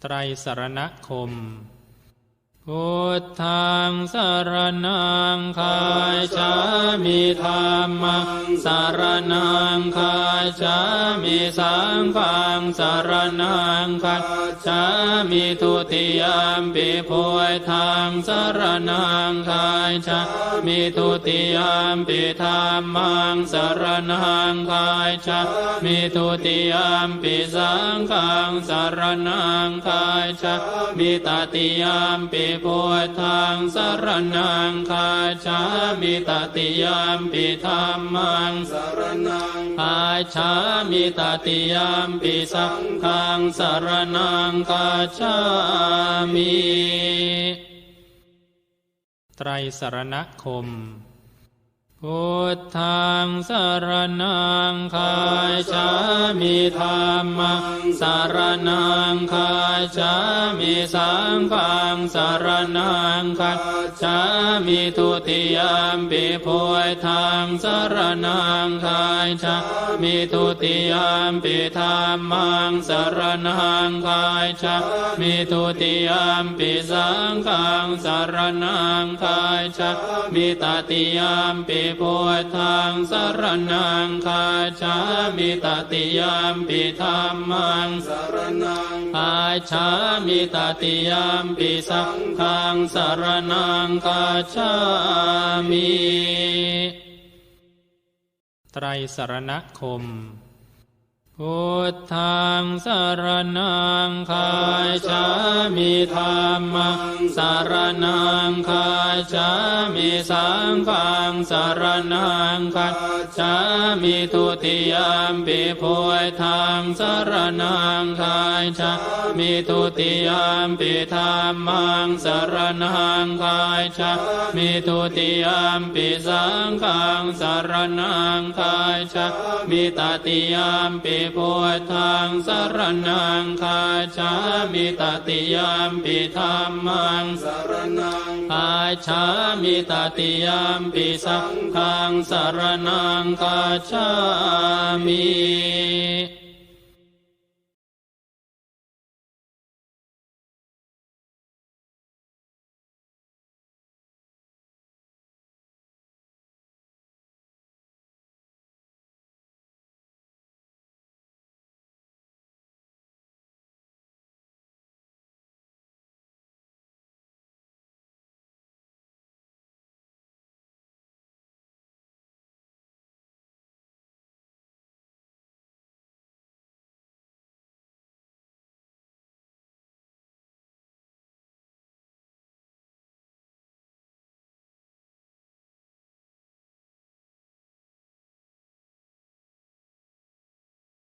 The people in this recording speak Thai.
ไตรสารณคม พุทธังสารนังคายชามิธรรมังสารนังคายชามิสังฆังสารนังคายชามิทุติยามปิพุทธังสารนังคายชามิทุติยามปิธรรมังสารนังคายชามิทุติยามปิสังฆังสารนังคายชามิตติยามปิพุทธังสารนังคาชามิตติยามปิธรรมังสารนังคาชามิตติยามปิสังฆังสารนังคาชามิไตรสรณคมพุทธังสารนังคาชามิธรรมัง สารนังคายชามิสังฆังสารนังคายชามิทุติยามปิพุทธังสารนังคายชามิทุติยามปิธรรมังสารนังคายชามิทุติยามปิสังฆังสารนังคายชามิตติยามปิพุทธังสารนังคาชามิตติยามปิธรรมังสารณังอาชามิตติยามปิสังฆังสารนังกาชามิไตรสรณคมพุทธังสารนัง คายชามิธรรมังสารนังคายชามิสังฆังสารนังคายชามิทุติยามปิพุทธังสารนังคายชามิทุติยามปิธรรมังสารนังคายชามิทุติยามปิสังฆังสารนังคายชามิตติยามปิพุทธังสารนังคาชามิตติยามปิธรรมังสารนังคาชามิตติยามปิสังฆังสารนังคาชามิ